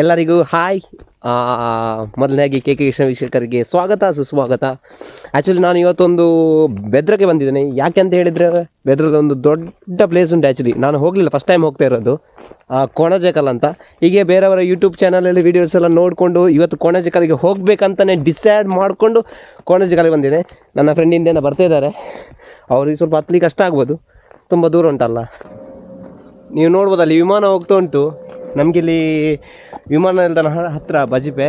ಎಲ್ಲರಿಗೂ ಹಾಯ್. ಮೊದಲನೇದಾಗಿ K K Krishna ವೀಕ್ಷಕರಿಗೆ ಸ್ವಾಗತ, ಸುಸ್ವಾಗತ. ಆ್ಯಕ್ಚುಲಿ ನಾನು ಇವತ್ತೊಂದು ಬೆದ್ರಕ್ಕೆ ಬಂದಿದ್ದೇನೆ. ಯಾಕೆ ಅಂತ ಹೇಳಿದರೆ, ಬೆದ್ರದ ಒಂದು ದೊಡ್ಡ ಪ್ಲೇಸ್ ಉಂಟು ಆ್ಯಕ್ಚುಲಿ ನಾನು ಹೋಗಲಿಲ್ಲ ಫಸ್ಟ್ ಟೈಮ್ ಹೋಗ್ತಾ ಇರೋದು. ಕೊಣಜಕಲ್ ಅಂತ. ಹೀಗೆ ಬೇರೆಯವರ ಯೂಟ್ಯೂಬ್ ಚಾನಲಲ್ಲಿ ವೀಡಿಯೋಸ್ ಎಲ್ಲ ನೋಡಿಕೊಂಡು ಇವತ್ತು ಕೋಣಜಕಲ್ಗೆ ಹೋಗಬೇಕಂತಲೇ ಡಿಸೈಡ್ ಮಾಡಿಕೊಂಡು ಕೋಣಜಕಲ್ಗೆ ಬಂದಿದ್ದೇನೆ. ನನ್ನ ಫ್ರೆಂಡಿಂದ ಬರ್ತಾ ಇದ್ದಾರೆ. ಅವ್ರಿಗೆ ಸ್ವಲ್ಪ ಹತ್ತಲಿಕ್ಕೆ ಕಷ್ಟ ಆಗ್ಬೋದು. ತುಂಬ ದೂರ ಉಂಟಲ್ಲ. ನೀವು ನೋಡ್ಬೋದಲ್ಲಿ ವಿಮಾನ ಹೋಗ್ತಾ ಉಂಟು. ನಮಗಿಲ್ಲಿ ವಿಮಾನ ನಿಲ್ದಾಣ ಹತ್ತಿರ ಹತ್ರ ಬಜಿಪೆ.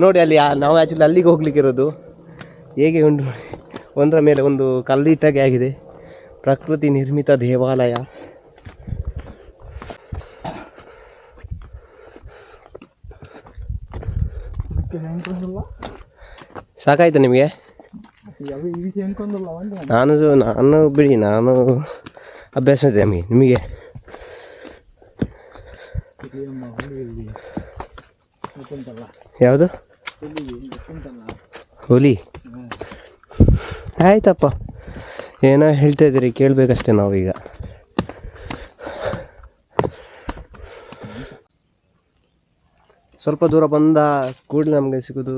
ನೋಡಿ ಅಲ್ಲಿ ನಾವು ಆ್ಯಕ್ಚುಲಿ ಅಲ್ಲಿಗೆ ಹೋಗ್ಲಿಕ್ಕೆ ಇರೋದು. ಹೇಗೆ ಉಂಟು ನೋಡಿ. ಒಂದರ ಮೇಲೆ ಒಂದು ಕಲ್ಲಿಟ್ಟಾಗೆ ಆಗಿದೆ. ಪ್ರಕೃತಿ ನಿರ್ಮಿತ ದೇವಾಲಯ. ಸಾಕಾಯ್ತು ನಿಮಗೆ? ನಾನು ನಾನು ಬಿಡಿ ನಾನು ಅಭ್ಯಾಸ ಇದೆ ನಮಗೆ ನಿಮಗೆ? ಯಾವುದು? ಹುಲಿ. ಆಯ್ತಪ್ಪ. ಏನೋ ಹೇಳ್ತಾ ಇದ್ದೀರಿ, ಕೇಳಬೇಕಷ್ಟೇ ನಾವೀಗ ಸ್ವಲ್ಪ ದೂರ ಬಂದ ಕೂಡಲೇ ನಮಗೆ ಸಿಗೋದು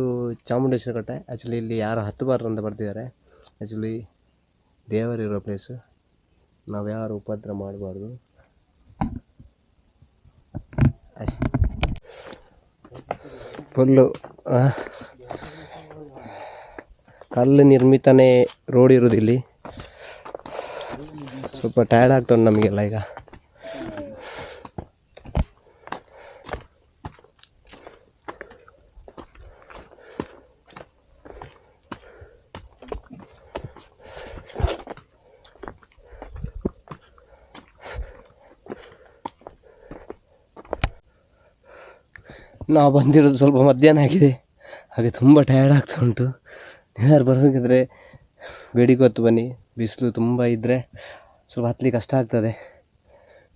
ಚಾಮುಂಡೇಶ್ವರ ಕಟ್ಟೆ. ಆ್ಯಕ್ಚುಲಿ ಇಲ್ಲಿ ಯಾರು ಹತ್ತಬಾರ್ದು ಅಂತ ಬರ್ತಿದ್ದಾರೆ ಆ್ಯಕ್ಚುಲಿ ದೇವರಿರೋ ಪ್ಲೇಸು ನಾವು ಯಾರು ಉಪದ್ರ ಮಾಡಬಾರ್ದು. ಫುಲ್ಲು ಕಲ್ಲು ನಿರ್ಮಿತನೇ ರೋಡ್ ಇರೋದು ಇಲ್ಲಿ ಸ್ವಲ್ಪ ಟಯರ್ಡ್ ಆಗ್ತದೆ ನಮಗೆಲ್ಲ ಈಗ. ನಾವು ಬಂದಿರೋದು ಸ್ವಲ್ಪ ಮಧ್ಯಾಹ್ನ ಆಗಿದೆ. ಹಾಗೆ ತುಂಬ ಟಯರ್ಡ್ ಆಗ್ತಾ ಉಂಟು. ಯಾರು ಬರಬೇಕಿದ್ರೆ ಬೇಡಿಕೆ ಹೊತ್ತು ಬನ್ನಿ. ಬಿಸಿಲು ತುಂಬ ಇದ್ದರೆ ಸ್ವಲ್ಪ ಹತ್ತಲಿಕ್ಕೆ ಕಷ್ಟ ಆಗ್ತದೆ.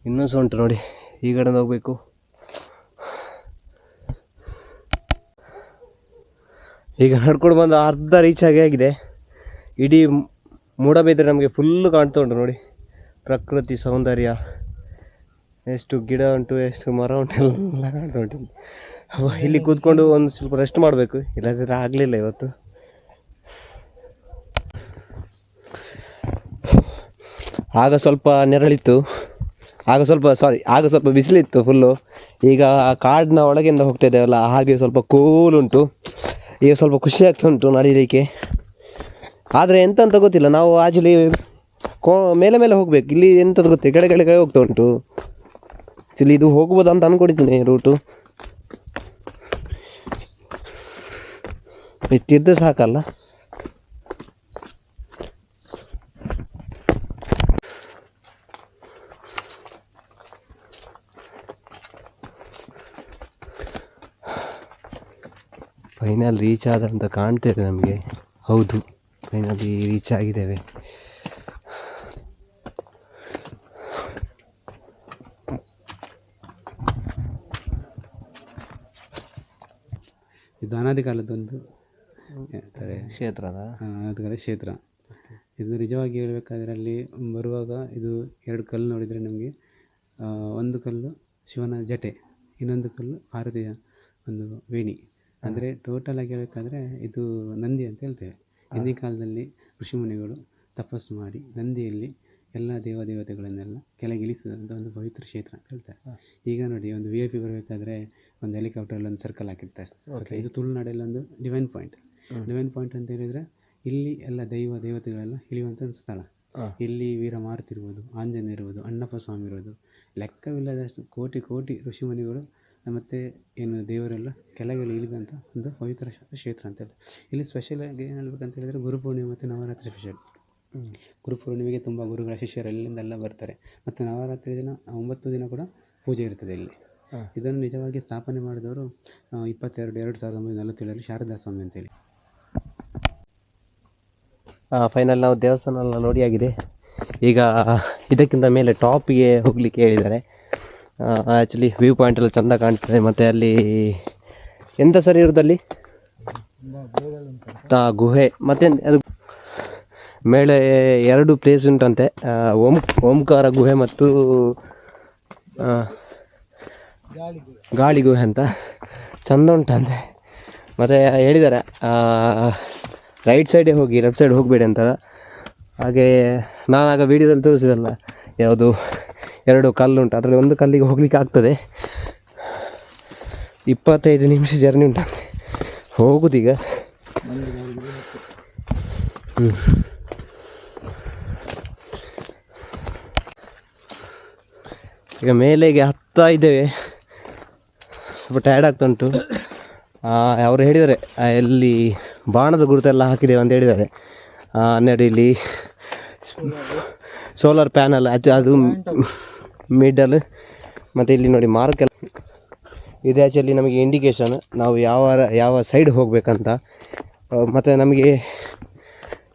ಇನ್ನೂ ಸಹ ಉಂಟು ನೋಡಿ. ಈ ಕಡೆ ಹೋಗಬೇಕು. ಈಗ ನಡ್ಕೊಂಡು ಬಂದು ಅರ್ಧ ರೀಚ್ ಆಗಿ ಆಗಿದೆ. ಇಡೀ ಮೋಡ ನಮಗೆ ಫುಲ್ಲು ಕಾಣ್ತಾ ಉಂಟು ನೋಡಿ. ಪ್ರಕೃತಿ ಸೌಂದರ್ಯ. ಎಷ್ಟು ಗಿಡ ಉಂಟು, ಎಷ್ಟು ಮರ ಉಂಟು, ಎಲ್ಲ ಕಾಣ್ತಾ ಉಂಟು. ಇಲ್ಲಿ. ಕೂತ್ಕೊಂಡು ಒಂದು ಸ್ವಲ್ಪ ರೆಸ್ಟ್ ಮಾಡಬೇಕು. ಇಲ್ಲದಿದ್ರೆ ಆಗಲಿಲ್ಲ ಇವತ್ತು. ಆಗ ಸ್ವಲ್ಪ ನೆರಳಿತ್ತು. ಆಗ ಸ್ವಲ್ಪ ಸಾರಿ ಆಗ ಸ್ವಲ್ಪ ಬಿಸಿಲಿತ್ತು ಫುಲ್ಲು ಈಗ ಆ ಕಾಡಿನ ಒಳಗಿಂದ ಹೋಗ್ತಾ ಇದ್ದೇವಲ್ಲ ಹಾಗೆ ಸ್ವಲ್ಪ ಕೂಲ್ ಉಂಟು. ಈಗ ಸ್ವಲ್ಪ ಖುಷಿ ಆಗ್ತಾ ಉಂಟು ನಡೀಲಿಕ್ಕೆ. ಆದರೆ ಎಂತ ಅಂತ ಗೊತ್ತಿಲ್ಲ ನಾವು ಆ್ಯಕ್ಚುಲಿ ಕೋ ಮೇಲೆ ಮೇಲೆ ಹೋಗ್ಬೇಕು. ಇಲ್ಲಿ ಎಂಥದ್ದು ಗೊತ್ತಿಲ್ಲ ಕೆಳಗಡೆ ಕೈ ಹೋಗ್ತಾ ಉಂಟು. ಆ್ಯಕ್ಚುಲಿ ಇದು ಹೋಗ್ಬೋದು ಅಂತ ಅಂದ್ಕೊಂಡಿದ್ದೀನಿ ರೂಟು ಇತ್ತಿದ್ದು ಸಾಕಲ್ಲ. ಫೈನಲ್ ರೀಚ್ ಆದಂತ ಕಾಣ್ತಿದೆ ನಮಗೆ. ಹೌದು ಫೈನಲಿ ರೀಚ್ ಆಗಿದ್ದೇವೆ. ಇದು ಅನಾದಿ ಕಾಲದೊಂದು ಹೇಳ್ತಾರೆ. ಅನಾದಿ ಕ್ಷೇತ್ರ. ಇದು ನಿಜವಾಗಿ ಹೇಳಬೇಕಾದ್ರೆ ಅಲ್ಲಿ ಬರುವಾಗ ಇದು ಎರಡು ಕಲ್ಲು ನೋಡಿದರೆ ನಮಗೆ ಒಂದು ಕಲ್ಲು ಶಿವನ ಜಟೆ ಇನ್ನೊಂದು ಕಲ್ಲು ಆರತಿಯ ಒಂದು ವೇಣಿ. ಅಂದರೆ ಟೋಟಲ್ ಆಗಿ ಹೇಳಬೇಕಾದ್ರೆ ಇದು ನಂದಿ ಅಂತ ಹೇಳ್ತೇವೆ. ಹಿಂದಿನ ಕಾಲದಲ್ಲಿ ಋಷಿಮುನಿಗಳು ತಪಸ್ಸು ಮಾಡಿ ನಂದಿಯಲ್ಲಿ ಎಲ್ಲ ದೇವದೇವತೆಗಳನ್ನೆಲ್ಲ ಕೆಳಗೆ ಇಳಿಸಿದಂಥ ಒಂದು ಪವಿತ್ರ ಕ್ಷೇತ್ರ ಅಂತ ಹೇಳ್ತಾರೆ. ಈಗ ನೋಡಿ ಒಂದು ವಿ ಐ ಪಿ ಬರಬೇಕಾದ್ರೆ ಒಂದು ಹೆಲಿಕಾಪ್ಟರಲ್ಲಿ ಒಂದು ಸರ್ಕಲ್ ಹಾಕಿರ್ತಾರೆ. ಇದು ತುಳುನಾಡಲ್ಲಿ ಒಂದು ಡಿವೈನ್ ಪಾಯಿಂಟ್ ಡಿವೈನ್ ಪಾಯಿಂಟ್ ಅಂತ ಹೇಳಿದರೆ ಇಲ್ಲಿ ಎಲ್ಲ ದೈವ ದೇವತೆಗಳೆಲ್ಲ ಇಳಿಯುವಂಥ ಒಂದು ಸ್ಥಳ. ಇಲ್ಲಿ ವೀರ ಮಾರುತಿ ಇರ್ಬೋದು ಆಂಜನೇಯ ಇರ್ಬೋದು ಅಣ್ಣಪ್ಪ ಸ್ವಾಮಿ ಇರ್ಬೋದು ಲೆಕ್ಕವಿಲ್ಲದಷ್ಟು ಕೋಟಿ ಕೋಟಿ ಋಷಿಮುನಿಗಳು ಮತ್ತು ಏನು ದೇವರೆಲ್ಲ ಕೆಳಗೆ ಇಳಿದಂಥ ಒಂದು ಪವಿತ್ರ ಕ್ಷೇತ್ರ ಅಂತ ಹೇಳಿ ಇಲ್ಲಿ ಸ್ಪೆಷಲಾಗಿ ಏನು ಹೇಳ್ಬೇಕಂತ ಹೇಳಿದರೆ ಗುರುಪೂರ್ಣಿಮೆ ಮತ್ತು ನವರಾತ್ರಿ ಸ್ಪೆಷಲ್ ಗುರುಪೂರ್ಣಿಮೆಗೆ ತುಂಬ ಗುರುಗಳ ಶಿಷ್ಯರು ಎಲ್ಲಿಂದೆಲ್ಲ ಬರ್ತಾರೆ. ಮತ್ತು ನವರಾತ್ರಿ ದಿನ ಒಂಬತ್ತು ದಿನ ಕೂಡ ಪೂಜೆ ಇರ್ತದೆ ಇಲ್ಲಿ. ಇದನ್ನು ನಿಜವಾಗಿ ಸ್ಥಾಪನೆ ಮಾಡಿದವರು ಇಪ್ಪತ್ತೆರಡು ಎರಡು ಸಾವಿರದ ಒಂಬೈನೂರ ನಲವತ್ತೇಳರಲ್ಲಿ ಶಾರದಾ ಸ್ವಾಮಿ ಅಂತೇಳಿ ಫೈನಲ್ ನಾವು ದೇವಸ್ಥಾನ ಎಲ್ಲ ನೋಡಿ ಆಗಿದೆ. ಈಗ, ಇದಕ್ಕಿಂತ ಮೇಲೆ ಟಾಪಿಗೆ ಹೋಗಲಿಕ್ಕೆ ಹೇಳಿದ್ದಾರೆ. ಆ್ಯಕ್ಚುಲಿ ವ್ಯೂ ಪಾಯಿಂಟ್ ಎಲ್ಲ ಚೆಂದ ಕಾಣ್ತದೆ. ಮತ್ತು ಅಲ್ಲಿ ಎಂತ ಸರಿ ಇರೋದಲ್ಲಿ ಗುಹೆ. ಮತ್ತು ಅದು ಮೇಲೆ ಎರಡು ಪ್ಲೇಸ್ ಉಂಟಂತೆ. ಓಂ, ಓಂಕಾರ ಗುಹೆ ಮತ್ತು ಗಾಳಿ ಗುಹೆ ಅಂತ. ಚಂದ ಉಂಟಂತೆ. ಮತ್ತು ಹೇಳಿದ್ದಾರೆ. ರೈಟ್ ಸೈಡೇ ಹೋಗಿ ಲೆಫ್ಟ್ ಸೈಡ್ ಹೋಗಬೇಡಿ ಅಂತ ಹಾಗೆ ಆಗ ವೀಡಿಯೋದಲ್ಲಿ ತೋರಿಸಿದಲ್ಲ, ಯಾವುದು ಎರಡು ಕಲ್ಲು ಉಂಟು, ಅದರಲ್ಲಿ ಒಂದು ಕಲ್ಲಿಗೆ ಹೋಗಲಿಕ್ಕೆ ಆಗ್ತದೆ. ಇಪ್ಪತ್ತೈದು ನಿಮಿಷ ಜರ್ನಿ ಉಂಟು. ಹೋಗುದೀಗ ಈಗ. ಮೇಲೆಗೆ ಹತ್ತಾ ಇದ್ದೇವೆ. ಸ್ವಲ್ಪ ಟಯರ್ಡ್ ಆಗ್ತಾ ಉಂಟು. ಅವರು ಹೇಳಿದ್ದಾರೆ ಇಲ್ಲಿ ಎಲ್ಲಿ ಬಾಣದ ಗುರುತೆಲ್ಲ ಹಾಕಿದ್ದೇವೆ ಅಂತ ಹೇಳಿದ್ದಾರೆ. ಇಲ್ಲಿ ಸೋಲಾರ್ ಪ್ಯಾನಲ್ ಅದು ಅದು ಮಿಡಲ್ ಮತ್ತು ಇಲ್ಲಿ ನೋಡಿ ಮಾರ್ಕೆಲ್ಲ ಇದು ಆ್ಯಕ್ಚುಲಿ ನಮಗೆ ಇಂಡಿಕೇಶನ್ ನಾವು ಯಾವ ಯಾವ ಸೈಡ್ ಹೋಗಬೇಕಂತ. ಮತ್ತು ನಮಗೆ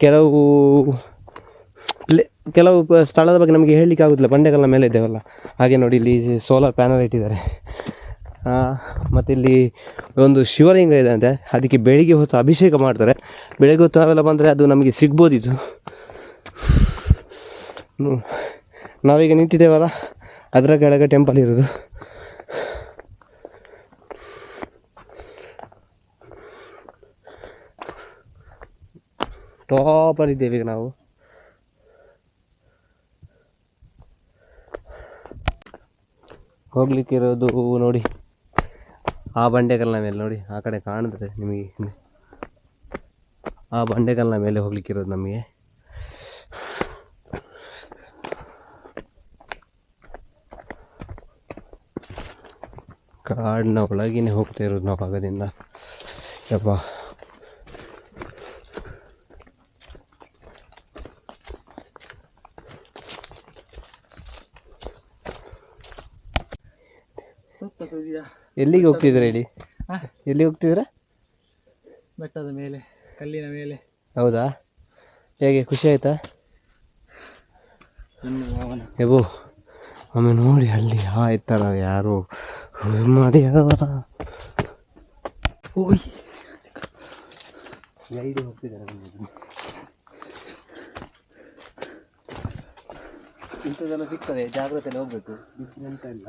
ಕೆಲವು ಪ್ಲೇ, ಕೆಲವು ಸ್ಥಳದ ಬಗ್ಗೆ ನಮಗೆ ಹೇಳಲಿಕ್ಕೆ ಆಗೋದಿಲ್ಲ, ಬಂಡೆಗಳ ಮೇಲೆ ಇದ್ದೇವಲ್ಲ. ಹಾಗೆ ನೋಡಿ ಇಲ್ಲಿ ಸೋಲಾರ್ ಪ್ಯಾನಲ್ ಇಟ್ಟಿದ್ದಾರೆ. ಮತ್ತು ಇಲ್ಲಿ ಒಂದು ಶಿವಲಿಂಗ ಇದೆ ಅಂತೆ. ಅದಕ್ಕೆ ಬೆಳಿಗ್ಗೆ ಹೊತ್ತು ಅಭಿಷೇಕ ಮಾಡ್ತಾರೆ. ಬೆಳಗ್ಗೆ ಹೊತ್ತು ನಾವೆಲ್ಲ ಬಂದರೆ ಅದು ನಮಗೆ ಸಿಗ್ಬೋದಿತ್ತು. ನಾವೀಗ ನಿಂತಿದ್ದೇವಲ್ಲ, ಅದರ ಕೆಳಗೆ ಟೆಂಪಲ್ ಇರೋದು. ಟಾಪಲ್ಲಿದ್ದೇವೆ ಈಗ ನಾವು. ಹೋಗ್ಲಿಕ್ಕಿರೋದು ನೋಡಿ. ಆ ಬಂಡೆಗಳನ್ನ ಮೇಲೆ ನೋಡಿ, ಆ ಕಡೆ ಕಾಣಿದ್ರೆ ನಿಮಗೆ. ಆ ಬಂಡೆಗಳನ್ನ ಮೇಲೆ ಹೋಗ್ಲಿಕ್ಕಿರೋದು ನಮಗೆ. ಕಾಡಿನ ಒಳಗಿನೇ ಹೋಗ್ತಾ ಇರೋದು ನಾವು ಆಗದಿಂದ ಯಪ್ಪ. ಎಲ್ಲಿಗೆ ಹೋಗ್ತಿದ್ರ ಹೇಳಿ? ಎಲ್ಲಿ ಹೋಗ್ತಿದ್ರ ಬೆಟ್ಟದ ಮೇಲೆ ಕಲ್ಲಿನ ಮೇಲೆ. ಹೌದಾ? ಹೇಗೆ ಖುಷಿ ಆಯ್ತಾ? ಎಬೋ ಒಮ್ಮೆ ನೋಡಿ ಅಲ್ಲಿ ಆಯ್ತಲ್ಲ ಯಾರು? ಮಾಡಿ ಓಯ್. ಗೈಡ್ ಹೋಗ್ತಿದ್ದಾರೆ ಇಂಥದ್ದೆಲ್ಲ ಸಿಗ್ತದೆ ಜಾಗ್ರತೆಯಲ್ಲಿ ಹೋಗ್ಬೇಕು. ಅಂತ ಇಲ್ಲ.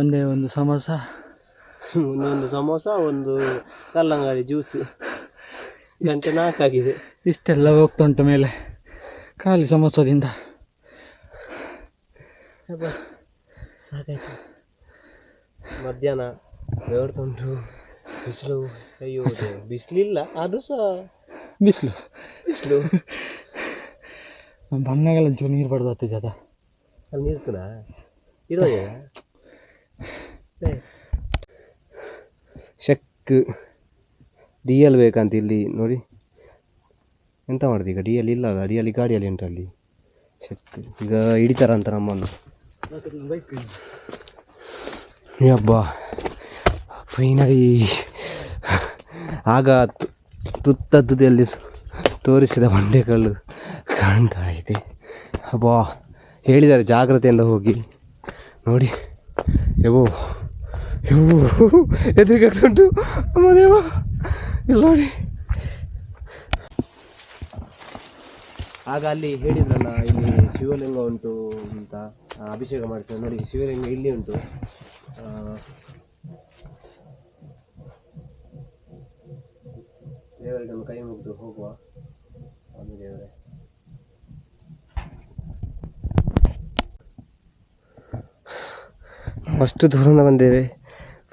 ಒಂದೇ ಒಂದು ಸಮೋಸ. ಒಂದೊಂದು ಸಮೋಸ ಒಂದು ಕಲ್ಲಂಗಡಿ ಜ್ಯೂಸ್ ಗಂಟೆ ನಾಲ್ಕಾಗಿದೆ. ಇಷ್ಟೆಲ್ಲ ಹೋಗ್ತಾ ಉಂಟು ಮೇಲೆ ಖಾಲಿ ಸಮೋಸದಿಂದ. ಸಾಕಾಯ್ತು. ಮಧ್ಯಾಹ್ನ ಬೆವರ್ತುಂಟು ಬಿಸಿಲು ಅಯ್ಯೋ ಬಿಸಿಲಿಲ್ಲ ಆದರೂ ಸಹ. ಬಿಸಿಲು. ಬಿಸಿಲು. ಬಣ್ಣಗಳಂಚೂರು ನೀರು ಬಡ್ದು ಜಾತ ಅಲ್ಲಿ ನೀರ್ತನಾ ಇರೋದ ಶಕ್ ಡಿ ಎಲ್ ಬೇಕಂತ ಇಲ್ಲಿ ನೋಡಿ. ಎಂತ ಮಾಡುದು ಈಗ? ಡಿ ಎಲ್ ಇಲ್ಲ ಅಲ್ಲ? ಡಿ ಎಲ್ ಗಾಡಿಯಲ್ಲಿ ಉಂಟು ಅಲ್ಲಿ. ಶಕ್, ಈಗ ಹಿಡಿತಾರಂತ ನಮ್ಮನ್ನು. ಅಬ್ಬ ಫೈನಲಿ ಆಗ ತು- ತುತ್ತ ತುದಿಯಲ್ಲಿ ತೋರಿಸಿದ ಬಂಡೆಗಳು ಕಾಣ್ತಾ ಇದೆ. ಅಬ್ಬಾ ಹೇಳಿದ್ದಾರೆ ಜಾಗ್ರತೆಯಿಂದ ಹೋಗಿ. ನೋಡಿ. ಯವ್ವೋ ಯವ್ವೋ, ಎದುರಿಗೆ ಇಲ್ಲಿ ನೋಡಿ. ಆಗ ಅಲ್ಲಿ ಹೇಳಿದ್ರಲ್ಲ, ಇಲ್ಲಿ ಶಿವಲಿಂಗ ಉಂಟು ಅಂತ ಅಭಿಷೇಕ ಮಾಡ್ತಾರೆ ನೋಡಿ, ಶಿವಲಿಂಗ ಇಲ್ಲಿ ಉಂಟು. ದೇವರಿಗೆ ಕೈ ಮುಗಿದು ಹೋಗುವ, ಸ್ವಾಮಿ ದೇವರೇ. ಅಷ್ಟು ದೂರದಿಂದ ಬಂದೇವೆ.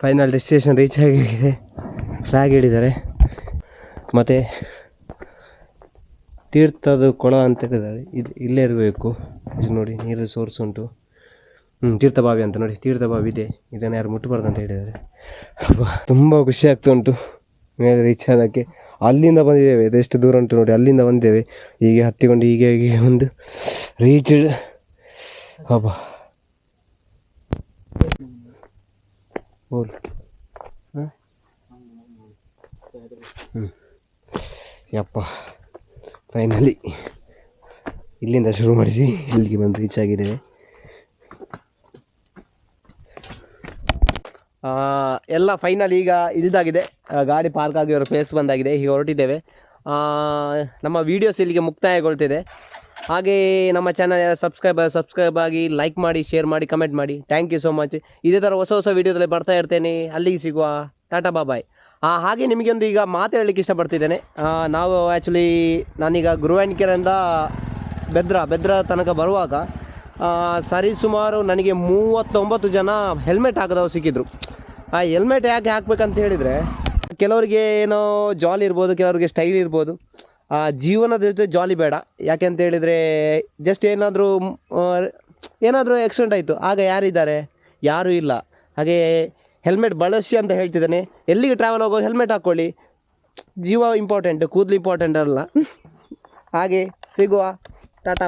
ಫೈನಲ್ ಡೆಸ್ಟಿನೇಷನ್ ರೀಚ್ ಆಗಿದೆ ಫ್ಲ್ಯಾಗ್ ಹಿಡಿದ್ದಾರೆ ಮತ್ತು ತೀರ್ಥದ ಕೊಳ ಅಂತ ಹೇಳಿದ್ದಾರೆ. ಇದು ಇಲ್ಲೇ ಇರಬೇಕು. ಇದು ನೋಡಿ ನೀರಿನ ಸೋರ್ಸ್ ಉಂಟು. ಹ್ಞೂ ತೀರ್ಥಬಾವಿ ಅಂತ ನೋಡಿ. ತೀರ್ಥಬಾವಿ ಇದೆ. ಇದನ್ನು ಯಾರು ಮುಟ್ಟಬಾರ್ದು ಅಂತ ಹೇಳಿದ್ದಾರೆ. ತುಂಬ ಖುಷಿ ಆಗ್ತಾ ಉಂಟು. ಮೇಲೆ ರೀಚ್ ಆದಕ್ಕೆ. ಅಲ್ಲಿಂದ ಬಂದಿದ್ದೇವೆ. ಎಷ್ಟು ದೂರ ಉಂಟು ನೋಡಿ. ಅಲ್ಲಿಂದ ಬಂದಿದ್ದೇವೆ. ಹೀಗೆ ಹತ್ತಿಕೊಂಡು ಹೀಗೆ ಹೀಗೆ ಒಂದು ರೀಚ್ಡ್ ಹಬ್ಬ ಹಾಂ ಹ್ಞೂ ಯಪ್ಪ ಫೈನಲಿ ಇಲ್ಲಿಂದ ಶುರು ಮಾಡಿಸಿ ಇಲ್ಲಿಗೆ ಬಂದು ರೀಚ್ ಆಗಿದೆ ಎಲ್ಲ ಫೈನಲ್ ಈಗ ಇಳಿದಾಗಿದೆ. ಗಾಡಿ ಪಾರ್ಕ್ ಆಗಿರೋ ಪ್ಲೇಸ್ ಬಂದಾಗಿದೆ. ಈಗ ಹೊರಟಿದ್ದೇವೆ. ನಮ್ಮ ವೀಡಿಯೋಸ್ ಇಲ್ಲಿಗೆ ಮುಕ್ತಾಯಗೊಳ್ತಿದೆ. ಹಾಗೆ ನಮ್ಮ ಚಾನಲ್ ಸಬ್ಸ್ಕ್ರೈಬ್ ಸಬ್ಸ್ಕ್ರೈಬ್ ಆಗಿ ಲೈಕ್ ಮಾಡಿ ಶೇರ್ ಮಾಡಿ ಕಮೆಂಟ್ ಮಾಡಿ. ಥ್ಯಾಂಕ್ ಯು ಸೋ ಮಚ್ ಇದೇ ಥರ ಹೊಸ ಹೊಸ ವೀಡಿಯೋದಲ್ಲಿ ಬರ್ತಾ ಇರ್ತೇನೆ. ಅಲ್ಲಿಗೆ ಸಿಗುವ. ಟಾಟಾ ಬಾಬಾಯ್ ಹಾಗೆ ನಿಮಗೊಂದು ಈಗ ಮಾತು ಹೇಳಲಿಕ್ಕೆ ಇಷ್ಟಪಡ್ತಿದ್ದೇನೆ. ನಾವು ಆ್ಯಕ್ಚುಲಿ ನಾನೀಗ ಗುರುವಾಣಿಕೆರೆಯಿಂದ ಬೆದ್ರ ಬೆದ್ರ ತನಕ ಬರುವಾಗ ಸರಿ ಸುಮಾರು ನನಗೆ ಮೂವತ್ತೊಂಬತ್ತು ಜನ ಹೆಲ್ಮೆಟ್ ಹಾಕದವ್ರು ಸಿಕ್ಕಿದ್ರು. ಆ ಹೆಲ್ಮೆಟ್ ಯಾಕೆ ಹಾಕ್ಬೇಕಂತ ಹೇಳಿದರೆ, ಕೆಲವರಿಗೆ ಏನೋ ಜಾಲಿ ಇರ್ಬೋದು, ಕೆಲವರಿಗೆ ಸ್ಟೈಲ್ ಇರ್ಬೋದು. ಜೀವನದ ಜೊತೆ ಜಾಲಿ ಬೇಡ. ಯಾಕೆ ಅಂತ ಹೇಳಿದರೆ ಜಸ್ಟ್ ಏನಾದರೂ ಏನಾದರೂ ಆಕ್ಸಿಡೆಂಟ್ ಆಯಿತು, ಆಗ ಯಾರಿದ್ದಾರೆ? ಯಾರೂ ಇಲ್ಲ. ಹಾಗೆ ಹೆಲ್ಮೆಟ್ ಬಳಸಿ ಅಂತ ಹೇಳ್ತಿದ್ದಾನೆ. ಎಲ್ಲಿಗೆ ಟ್ರಾವೆಲ್ ಹೋಗೋ ಹೆಲ್ಮೆಟ್ ಹಾಕ್ಕೊಳ್ಳಿ. ಜೀವ ಇಂಪಾರ್ಟೆಂಟ್ ಕೂದಲು ಇಂಪಾರ್ಟೆಂಟ್ ಅಲ್ಲ. ಹಾಗೆ ಸಿಗುವ. ಟಾಟಾ